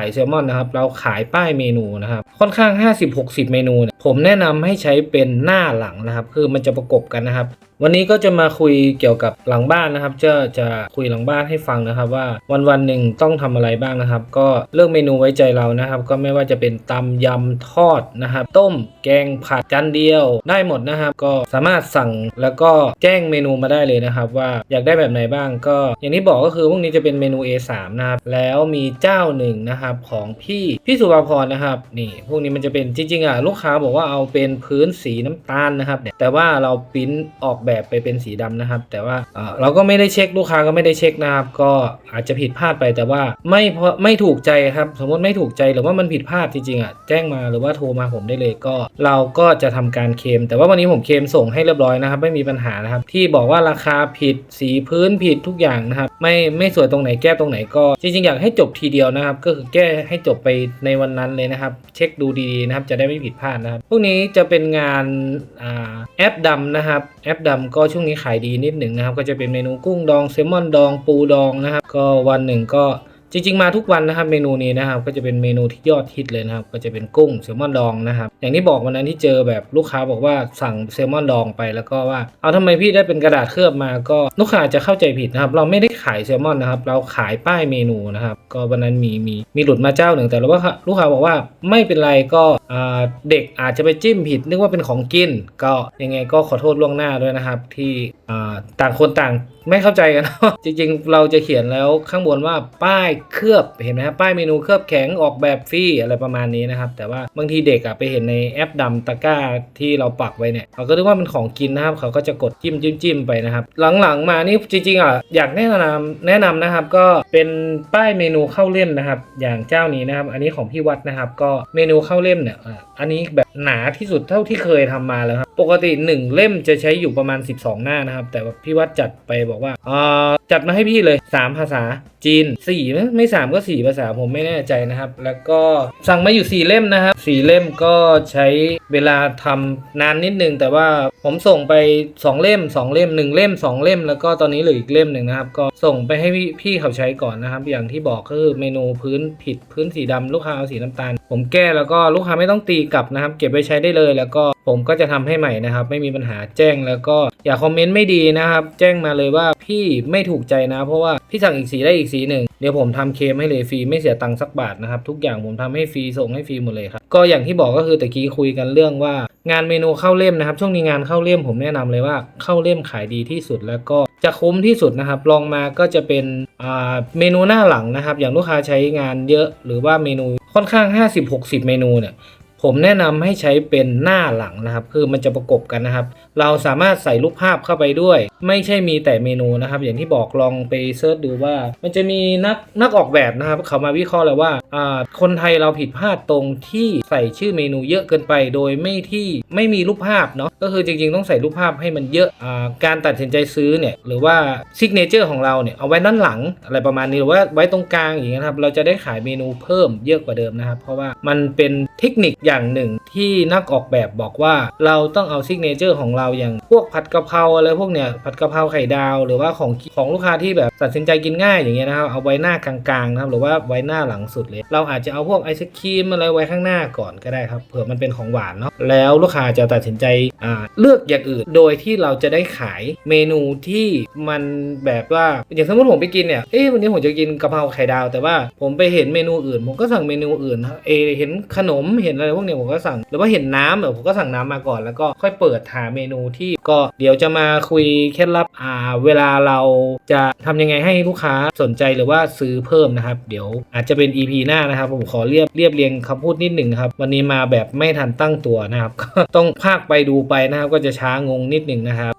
ายแซลมอนนะครับ เราขายป้ายเมนูนะครับ ค่อนข้าง 50-60 เมนูเนี่ยผมแนะนำให้ใช้เป็นหน้าหลังนะครับ คือมันจะประกบกันนะครับวันนี้ก็จะมาคุยเกี่ยวกับหลังบ้านนะครับ จะจะคุยหลังบ้านให้ฟังนะครับว่าวันวันหนึ่งต้องทำอะไรบ้างนะครับ ก็เลือกเมนูไว้ใจเรานะครับ ก็ไม่ว่าจะเป็นตำยำทอดนะครับ ต้มแกงผัดจานเดียวได้หมดนะครับ ก็สามารถสั่งแล้วก็แจ้งเมนูมาได้เลยนะครับ ว่าอยากได้แบบไหนบ้างก็ อย่างที่บอกก็คือพวกนี้จะเป็นเมนู A3 นะครับแล้วมีเจ้าหนึ่งนะครับของพี่พี่สุภาพรนะครับนี่พวกนี้มันจะเป็นจริงๆอะลูกค้าบอกว่าเอาเป็นพื้นสีน้ำตาลนะครับแต่ว่าเราปริ้นออกแบบไปเป็นสีดำนะครับ แต่ว่าเอ่อเราก็ไม่ได้เช็คลูกค้าก็ไม่ได้เช็คนะครับ ก็อาจจะผิดพลาดไปแต่ว่าไม่เพราะไม่ถูกใจครับสมมติไม่ถูกใจหรือว่ามันผิดพลาดจริงๆอะแจ้งมาหรือว่าโทรมาผมได้เลยก็ เราก็จะทำการเคม แต่ว่าวันนี้ผมเคมส่งให้เรียบร้อยนะครับ ไม่มีปัญหานะครับ ที่บอกว่าราคาผิดสีพื้นผิดทุกอย่างนะครับ ไม่ไม่สวยตรงไหนแก้ตรงไหนก็ จริงๆอยากให้จบทีเดียวนะครับ ก็คือแก้ให้จบไปในวันนั้นเลยนะครับ เช็คดูดีๆนะครับ จะได้ไม่ผิดพลาดนะครับพวกนี้จะเป็นงานอาแอปดำนะครับแอปดำก็ช่วงนี้ขายดีนิดหนึ่งนะครับ ก็จะเป็นเมนูกุ้งดองเซลมอนดองปูดองนะครับ ก็วันหนึ่งก็ จริงๆมาทุกวันนะครับเมนูนี้นะครับก็จะเป็นเมนูที่ยอดฮิตเลยนะครับก็จะเป็นกุ้งแซลมอนดองนะครับอย่างที่บอกวันนั้นที่เจอแบบลูกค้าบอกว่าสั่งแซลมอนดองไปแล้วก็ว่าเอาทำไมพี่ได้เป็นกระดาษเคลือบมาก็ลูกค้าจะเข้าใจผิดนะครับเราไม่ได้ขายแซลมอนนะครับเราขายป้ายเมนูนะครับก็วันนั้นมีมีมีหลุดมาเจ้าหนึ่งแต่เราว่าลูกค้าบอกว่าไม่เป็นไรก็เด็กอาจจะไปจิ้มผิดนึกว่าเป็นของกิน ก็ยังไงก็ขอโทษล่วงหน้าด้วยนะครับที่ต่างคนต่างไม่เข้าใจกันจริง ๆ เราจะเขียนแล้วข้างบนว่าป้ายเคลือบเห็นไหมครับป้ายเมนูเคลือบแข็งออกแบบฟรีอะไรประมาณนี้นะครับ แต่ว่าบางทีเด็กอะไปเห็นในแอปดำตะกร้าที่เราปักไว้เนี่ยเขาก็นึกว่าเป็นของกินนะครับ เขาก็จะกดจิ้มจิ้มจิ้มไปนะครับ หลังๆมานี่จริงๆอะอยากแนะนำแนะนำนะครับก็เป็นป้ายเมนูเข้าเล่มนะครับ อย่างเจ้านี้นะครับ อันนี้ของพี่วัดนะครับ ก็เมนูเข้าเล่มเนี่ยอันนี้แบบ หนาที่สุดเท่าที่เคยทำมาแล้วครับ ปกติ 1 เล่มจะใช้อยู่ประมาณ 12 หน้านะครับ แต่พี่วัดจัดไปบอกว่าอ่าจัดมาให้พี่เลย 3 ภาษาจีน4ไหมไม่3ก็ 4 ภาษาผมไม่แน่ใจนะครับ แล้วก็สั่งมาอยู่ 4 เล่มนะครับ 4 เล่มก็ใช้เวลาทำนานนิดนึง แต่ว่าผมส่งไป 2 เล่ม 2 เล่ม 1 เล่ม 2 เล่ม แล้วก็ตอนนี้เหลืออีกเล่มหนึ่งนะครับ ก็ส่งไปให้พี่พี่เขาใช้ก่อนนะครับ อย่างที่บอกก็คือเมนูพื้นผิดพื้นสีดำลูกค้าเอาสีน้ำตาล ผมแก้แล้วก็ลูกค้าไม่ต้องตีกลับนะครับเก็บไว้ใช้ได้เลย แล้วก็ผมก็จะทำให้ใหม่นะครับ ไม่มีปัญหาแจ้งแล้วก็อย่าคอมเมนต์ไม่ดีนะครับ แจ้งมาเลยว่าพี่ไม่ถูกใจนะ เพราะว่าพี่สั่งอีกสีได้อีกสีหนึ่งเดี๋ยวผมทำเคมให้เลยฟรีไม่เสียตังค์สักบาทนะครับ ทุกอย่างผมทำให้ฟรีส่งให้ฟรีหมดเลยครับก็อย่างที่บอกก็คือตะกี้คุยกันเรื่องว่า งานเมนูเข้าเล่มนะครับ ช่วงนี้งานเข้าเล่มผมแนะนำเลยว่าเข้าเล่มขายดีที่สุดแล้วก็จะคุ้มที่สุดนะครับลองมาก็จะเป็นเมนูหน้าหลังนะครับ อย่างลูกค้าใช้งานเยอะ หรือว่าเมนูค่อนข้าง 50-60 เมนูเนี่ย ผมแนะนำให้ใช้เป็นหน้าหลังนะครับ คือมันจะประกบกันนะครับ เราสามารถใส่รูปภาพเข้าไปด้วย ไม่ใช่มีแต่เมนูนะครับ อย่างที่บอกลองไปเซิร์ชดูว่า มันจะมีนักนักออกแบบนะครับ เขามาวิเคราะห์เลยว่าอ่าคนไทยเราผิดพลาดตรงที่ใส่ชื่อเมนูเยอะเกินไป โดยไม่ที่ไม่มีรูปภาพเนาะก็คือจริงๆ ต้องใส่รูปภาพให้มันเยอะอ่าการตัดสินใจซื้อเนี่ยหรือว่าซิกเนเจอร์ของเราเนี่ยเอาไว้ด้านหลังอะไรประมาณนี้หรือว่าไว้ตรงกลางอย่างเงี้ยนะครับเราจะได้ขายเมนูเพิ่มเยอะกว่าเดิมนะครับ เพราะว่ามันเป็นเทคนิคอย่างหนึ่งที่นักออกแบบบอกว่าเราต้องเอาซิกเนเจอร์ของเราอย่างพวกผัดกะเพราอะไรพวกเนี้ยผัดกะเพราไข่ดาว หรือว่าของของลูกค้าที่แบบตัดสินใจกินง่ายอย่างเงี้ยนะครับเอาไว้หน้ากลางๆนะครับหรือว่าไว้หน้าหลังสุดเลยเราอาจจะเอาพวกไอศครีมอะไรไว้ข้างหน้าก่อนก็ได้ครับเผื่อมันเป็นของหวานเนาะแล้วลูกค้าจะตัดสินใจอ่าเลือกอย่างอื่น โดยที่เราจะได้ขายเมนูที่มันแบบว่าอย่างสมมติผมไปกินเนี่ยเอ๊ะวันนี้ผมจะกินกะเพราไข่ดาว แต่ว่าผมไปเห็นเมนูอื่น ผมก็สั่งเมนูอื่นครับเอเห็นขนมเห็นอะไรพวกเนี้ยผมก็สั่งหรือว่าเห็นน้ำเออผมก็สั่งน้ำมาก่อน แล้วก็ค่อยเปิดหาเมนูที่ก็เดี๋ยวจะมาคุยเคล็ดลับอ่าเวลาเราจะทำยังไงให้ลูกค้าสนใจหรือว่าซื้อเพิ่มนะครับ เดี๋ยวอาจจะเป็น EP หน้านะครับ ผมขอเรียบเรียบเรียงคำพูดนิดหนึ่งครับ วันนี้มาแบบไม่ทันตั้งตัวนะครับก็ต้องพาคไปดูไปนะครับ ก็จะช้างงนิดหนึ่งนะครับ